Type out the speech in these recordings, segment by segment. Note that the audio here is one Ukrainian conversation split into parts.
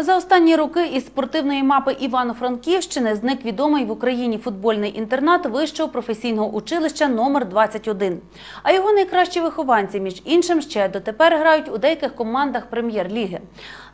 За останні роки із спортивної мапи Івано-Франківщини зник відомий в Україні футбольний інтернат вищого професійного училища номер 21 А його найкращі вихованці, між іншим, ще дотепер грають у деяких командах прем'єр-ліги.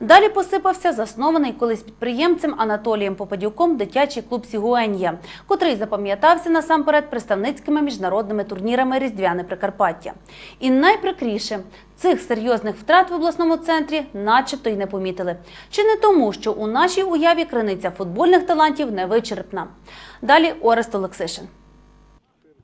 Далі посипався заснований колись підприємцем Анатолієм Попадюком дитячий клуб Сігуенія, котрий запам'ятався насамперед представницькими міжнародними турнірами Різдвяне Прикарпаття. І найприкріше цих серйозних втрат в обласному центрі начебто й не помітили. Чи не тому, що у нашій уяві криниця футбольних талантів невичерпна? Далі Орест Олексишин.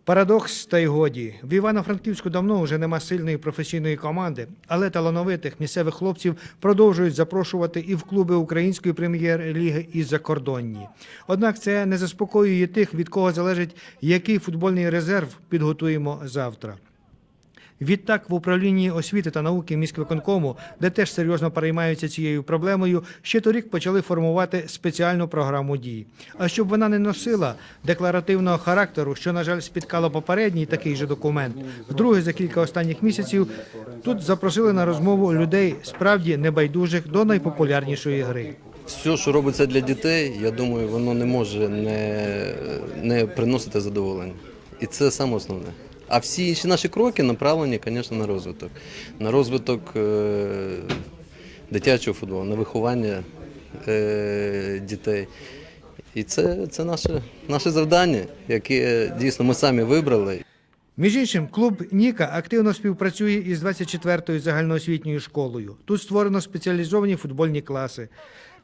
Парадокс та й годі. В Івано-Франківську давно вже нема сильної професійної команди, але талановитих місцевих хлопців продовжують запрошувати і в клуби української прем'єр-ліги, і закордонні. Однак це не заспокоює тих, від кого залежить, який футбольний резерв підготуємо завтра. Відтак, в управлінні освіти та науки міськвиконкому, де теж серйозно переймаються цією проблемою, ще торік почали формувати спеціальну програму дій. А щоб вона не носила декларативного характеру, що, на жаль, спіткало попередній такий же документ, вдруге за кілька останніх місяців тут запросили на розмову людей справді небайдужих до найпопулярнішої гри. Все, що робиться для дітей, я думаю, воно не може не, не приносити задоволення. І це саме основне. А всі інші наші кроки направлені, звісно, на розвиток. На розвиток е, дитячого футболу, на виховання е, дітей. І це, це наше, наше завдання, яке дійсно ми самі вибрали. Між іншим, клуб Ніка активно співпрацює із 24-ю загальноосвітньою школою. Тут створено спеціалізовані футбольні класи.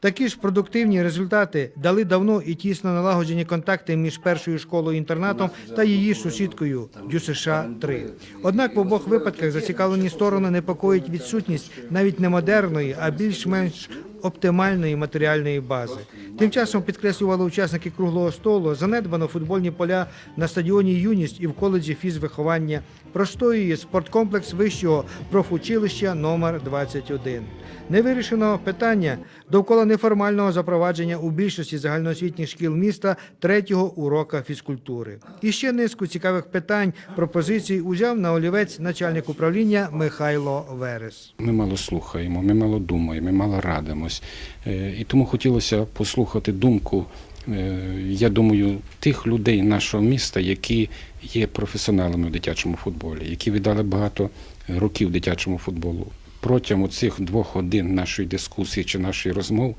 Такі ж продуктивні результати дали давно і тісно налагоджені контакти між першою школою інтернатом та її сусідкою ДЮСШ 3 Однак в обох випадках зацікавлені сторони непокоїть відсутність навіть не модерної, а більш-менш оптимальної матеріальної бази. Тим часом підкреслювали учасники круглого столу, занедбано футбольні поля на стадіоні Юність і в коледжі фізвиховання простоює спорткомплекс вищого профучилища номер 21 Невирішеного питання довкола неформального запровадження у більшості загальноосвітніх шкіл міста третього урока фізкультури. І ще низку цікавих питань, пропозицій узяв на олівець начальник управління Михайло Верес. Ми мало слухаємо, ми мало думаємо, ми мало радимось. Е, І тому хотілося послухати думку, е, я думаю, тих людей нашого міста, які є професіоналами в дитячому футболі, які віддали багато років дитячому футболу. Протягом цих двох годин нашої дискусії чи нашої розмов,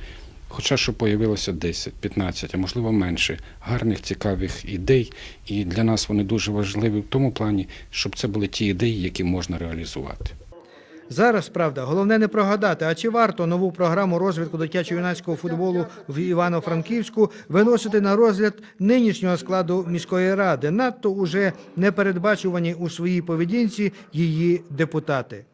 хоча що появилося 10, 15, а можливо менше гарних, цікавих ідей, і для нас вони дуже важливі в тому плані, щоб це були ті ідеї, які можна реалізувати. Зараз, правда, головне не прогадати, а чи варто нову програму розвитку дитячо-юнацького футболу в Івано-Франківську виносити на розгляд нинішнього складу міської ради, надто уже непередбачувані у своїй поведінці її депутати.